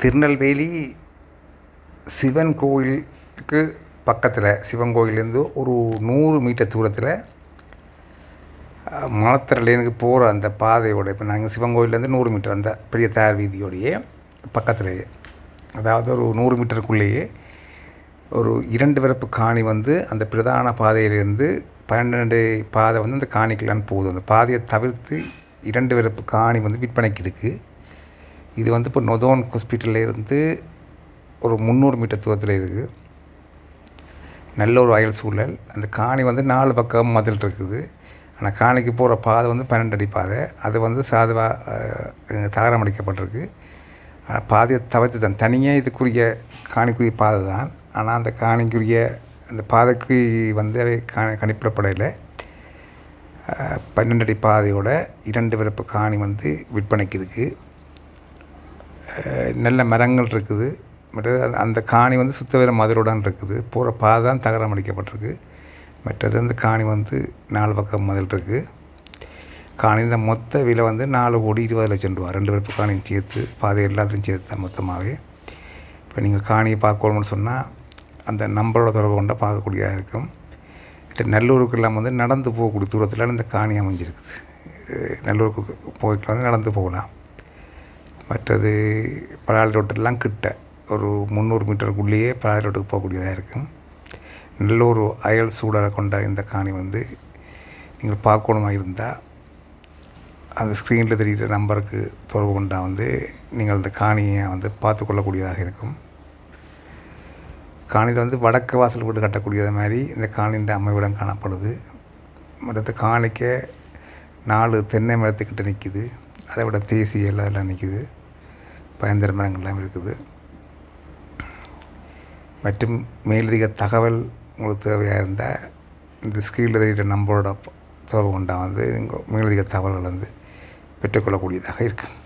திருநெல்வேலி சிவன் கோயிலுக்கு பக்கத்தில் சிவன் கோயிலேருந்து ஒரு நூறு மீட்டர் தூரத்தில் மலத்திரலேனுக்கு போகிற அந்த பாதையோட இப்போ நாங்கள் சிவன் கோயிலேருந்து நூறு மீட்டர் அந்த பெரிய தயார் வீதியோடையே பக்கத்துலேயே அதாவது ஒரு நூறு மீட்டருக்குள்ளேயே ஒரு இரண்டு பிறப்பு காணி வந்து அந்த பிரதான பாதையிலேருந்து பன்னெண்டு பாதை வந்து அந்த காணிக்கலான்னு போகுது. அந்த பாதையை தவிர்த்து இரண்டு பிறப்பு காணி வந்து விற்பனைக்கு இருக்குது இது வந்து இப்போ நொதோன் ஹாஸ்பிட்டல்ல இருந்து ஒரு முந்நூறு மீட்டர் தூரத்தில் இருக்குது நல்ல ஒரு வயல் சூழல். அந்த காணி வந்து நாலு பக்கம் மதில் இருக்குது. ஆனால் காணிக்கு போகிற பாதை வந்து பன்னெண்டு அடி பாதை. அது வந்து சாதுவாக தகரம் அடிக்கப்பட்டிருக்கு ஆனால் பாதையை தவிர்த்து தான் தனியாக இதுக்குரிய காணிக்குரிய பாதை தான். ஆனால் அந்த காணிக்குரிய அந்த பாதைக்கு வந்து அவை கணிப்பிடப்படையில் பன்னெண்டு அடி பாதையோட இரண்டு பிறப்பு காணி வந்து விற்பனைக்கு இருக்குது நல்ல மரங்கள் இருக்குது. மற்றது அந்த அந்த காணி வந்து சுத்தவீர மதிலுடன் இருக்குது. போகிற பாதை தான் தகரம் அடிக்கப்பட்டிருக்கு. மற்றது அந்த காணி வந்து நாலு பக்கம் மதில் இருக்குது காணியில் மொத்த விலை வந்து நாலு கோடி இருபது லட்சம் ரூபா. ரெண்டு பேருக்கு காணியும் சேர்த்து பாதை எல்லாத்தையும் சேர்த்து தான் மொத்தமாகவே இப்போ நீங்கள் காணியை பார்க்கணும்னு சொன்னால் அந்த நம்பரோட தொடர்பு கொண்டா பார்க்கக்கூடியதாக இருக்கும். நல்லூருக்கு நல்லூருக்கெல்லாம் வந்து நடந்து போகக்கூடிய தூரத்தில் இந்த காணி அமைஞ்சிருக்குது. நல்லூருக்கு போய்க்கலாம் வந்து நடந்து போகலாம். மற்றது பலால் ரோட்டெல்லாம் கிட்ட. ஒரு முந்நூறு மீட்டருக்குள்ளேயே பலால் ரோட்டுக்கு போகக்கூடியதாக இருக்கும். நல்ல ஒரு அயல் சூடரை கொண்ட இந்த காணி வந்து நீங்கள் பார்க்கணுமா இருந்தால் அந்த ஸ்க்ரீனில் தெரிகிற நம்பருக்கு தொடர்பு கொண்டால் வந்து நீங்கள் அந்த காணியை வந்து பார்த்து கொள்ளக்கூடியதாக இருக்கும். காணியில் வந்து வடக்கு வாசல் வீடு கட்டக்கூடியது மாதிரி இந்த காணியின் அமைவிடம் காணப்படுது. மற்றது காணிக்க நாலு தென்னை மரத்துக்கிட்ட நிற்கிது அதை விட தேசிய எல்லாம் நிற்கிது பயந்தர மரங்கள்லாம் இருக்குது. மற்றும் மேலதிக தகவல் உங்களுக்கு தேவையாக இருந்தால் இந்த ஸ்கீல் தெரிகிற நம்பரோட தொடர்பு கொண்டா வந்து நீங்கள் மேலதிக தகவல்கள் வந்து பெற்றுக்கொள்ளக்கூடியதாக இருக்குது